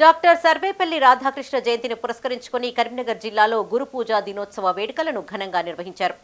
Doctor Sarvepalli Radhakrishna జయంతిని పురస్కరించుకుని కరీంనగర్ జిల్లాలో గురు పూజా దినోత్సవ వేడుకలను ఘనంగా నిర్వహించారు.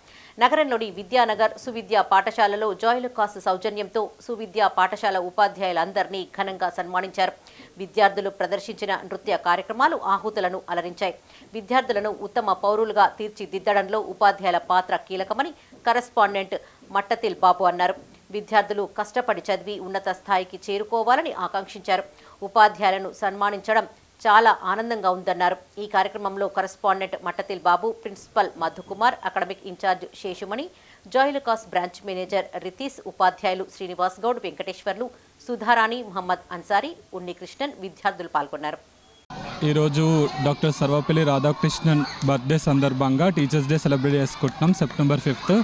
నగరంలోని విద్యానగర్ సువిద్యా పాఠశాలలో జాయిలుకాస్ సౌజన్యంతో సువిద్యా పాఠశాల ఉపాధ్యాయులందరినీ ఘనంగా సన్మానించారు. విద్యార్థులు ప్రదర్శించిన నృత్య కార్యక్రమాలు ఆహుతులను అలరించాయి. విద్యార్థులను ఉత్తమ పౌరులుగా తీర్చిదిద్దడంలో ఉపాధ్యాయుల పాత్ర కీలకమని కరస్పాండెంట్ మట్టతిల్ బాబు అన్నారు. విద్యార్థులు కష్టపడి చదివి ఉన్నత స్థాయికి చేరుకోవాలని ఆకాంక్షించారు. ఉపాధ్యాయులను సన్మానించడం చాలా ఆనందంగా ఉందన్నారు. ఈ కార్యక్రమంలో correspondent Mattathil Babu principal Madhukumar academic incharge Seshumani Joyalukkas branch manager Ritish ఉపాధ్యాయులు శ్రీనివాస్ గౌడ్ వెంకటేశ్వర్లు సుధారాణి మహమ్మద్ అన్సారీ ఉన్నికృష్ణన్ విద్యార్థులు పాల్గొన్నారు. ఈరోజు డాక్టర్ సర్వపల్లి రాధాకృష్ణన్ బర్త్డే సందర్భంగా టీచర్స్ డే సెలబ్రేట్ చేసుకుంటున్నాం సెప్టెంబర్ ఫిఫ్త్.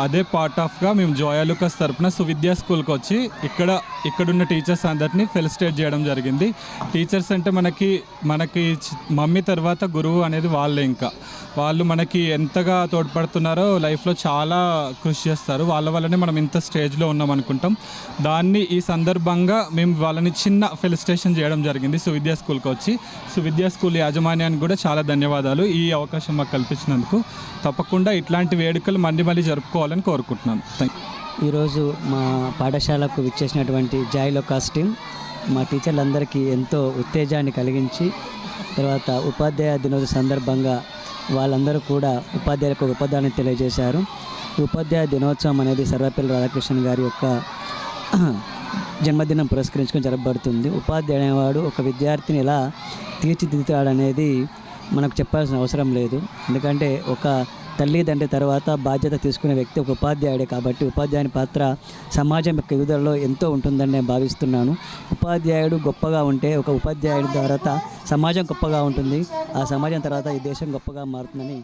అదే పార్ట్ ఆఫ్గా మేము జోయాలుకస్ తరపున సువిద్యా స్కూల్కి వచ్చి ఇక్కడ ఇక్కడున్న టీచర్స్ అందరినీ ఫెలిసిటేట్ చేయడం జరిగింది. టీచర్స్ అంటే మనకి మనకి మమ్మీ తర్వాత గురువు అనేది వాళ్ళే ఇంకా. వాళ్ళు మనకి ఎంతగా తోడ్పడుతున్నారో లైఫ్లో చాలా కృషి చేస్తారు. వాళ్ళ వల్లనే మనం ఇంత స్టేజ్లో ఉన్నాం అనుకుంటాం. దాన్ని ఈ సందర్భంగా మేము వాళ్ళని చిన్న ఫెలిసిటేషన్ చేయడం జరిగింది సువిద్యా స్కూల్కి వచ్చి. విద్యా స్కూల్ యాజమాన్యానికి కూడా చాలా ధన్యవాదాలు ఈ అవకాశం మాకు కల్పించినందుకు. తప్పకుండా ఇట్లాంటి వేడుకలు మళ్ళీ మళ్ళీ జరుపుకోవాలని కోరుకుంటున్నాను. థ్యాంక్ ఈరోజు మా పాఠశాలకు విచ్చేసినటువంటి జాయ్ లోకాస్ టీం మా టీచర్లందరికీ ఎంతో ఉత్తేజాన్ని కలిగించి తర్వాత ఉపాధ్యాయ దినోత్సవ సందర్భంగా వాళ్ళందరూ కూడా ఉపాధ్యాయులకు ఒక ఉపాధ్యాయాన్ని తెలియజేశారు. ఉపాధ్యాయ దినోత్సవం అనేది సర్వపల్లి రాధాకృష్ణన్ గారి యొక్క జన్మదినం పురస్కరించుకొని జరపబడుతుంది ఉపాధ్యాయుడు అనేవాడు ఒక విద్యార్థిని ఎలా తీర్చిదిద్దుతాడనేది మనకు చెప్పాల్సిన అవసరం లేదు. ఎందుకంటే ఒక తల్లిదండ్రి తర్వాత బాధ్యత తీసుకునే వ్యక్తి ఒక ఉపాధ్యాయుడే కాబట్టి ఉపాధ్యాయుని పాత్ర సమాజం యొక్క ఎదుగుదలలో ఎంతో ఉంటుందని నేను భావిస్తున్నాను. ఉపాధ్యాయుడు గొప్పగా ఉంటే ఒక ఉపాధ్యాయుడి తర్వాత సమాజం గొప్పగా ఉంటుంది. ఆ సమాజం తర్వాత ఈ దేశం గొప్పగా మారుతుందని